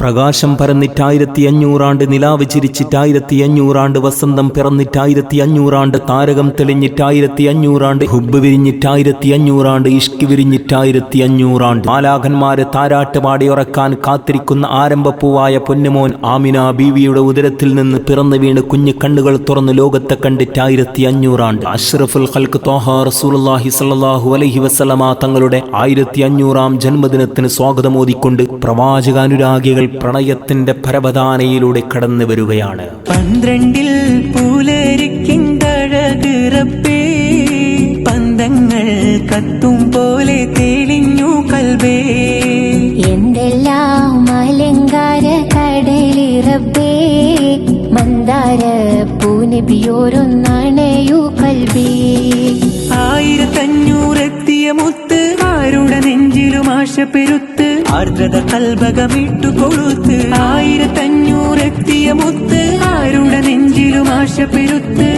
പ്രകാശം പരന്നിട്ടായിരത്തി അഞ്ഞൂറാണ്ട് നിലാവ് ചിരിച്ചിട്ടായിരത്തി അഞ്ഞൂറാണ്ട് വസന്തം പിറന്നിട്ടായിരത്തി അഞ്ഞൂറാണ്ട് താരകം തെളിഞ്ഞിട്ടായിരത്തി അഞ്ഞൂറാണ്ട് ഹുബ് വിരിഞ്ഞിട്ടായിരത്തി അഞ്ഞൂറാണ്ട് ഇഷ്ക് വിരിഞ്ഞിട്ടായിരത്തി അഞ്ഞൂറാണ്ട് മാലാഖന്മാരെ താരാട്ട് പാടിയുറക്കാൻ കാത്തിരിക്കുന്ന ആരംഭപ്പൂവായ പൊന്നുമോൻ ആമിന ബീവിയുടെ ഉദരത്തിൽ നിന്ന് പിറന്നു വീണ് കുഞ്ഞു കണ്ണുകൾ തുറന്ന് ലോകത്തെ കണ്ടിട്ടായിരത്തി അഞ്ഞൂറാണ്ട് അഷ്റഫുൽ ഖൽക്ക് തോഹ റസൂലുള്ളാഹി സ്വല്ലല്ലാഹു അലൈഹി വസല്ലമ തങ്ങളുടെ ആയിരത്തി അഞ്ഞൂറാം ജന്മദിനത്തിന് സ്വാഗതമോദിക്കൊണ്ട് പ്രവാചകാനുരാഗികൾ പ്രണയത്തിന്റെ പരവധാനയിലൂടെ കടന്നു വരികയാണ്. പന്ത്രണ്ടിൽ പന്തങ്ങൾ കത്തും പോലെ തെളിഞ്ഞു കൽവേ എന്തെല്ലാം അലങ്കാര കടലിറബേ മന്ദാര പൂനബിയോരൊന്നണയു കൽബി. ആയിരത്തഞ്ഞൂറെത്തിയ മുത്ത് ആരുടെ നെഞ്ചിലും ആശ പെരുത്ത്. ആർദ്രത കൽഭകമിട്ടു കൊഴുത്ത് ആയിരത്തഞ്ഞൂറെത്തിയ മുത്ത് ആരുടെ നെഞ്ചിലും ആശ പെരുത്ത്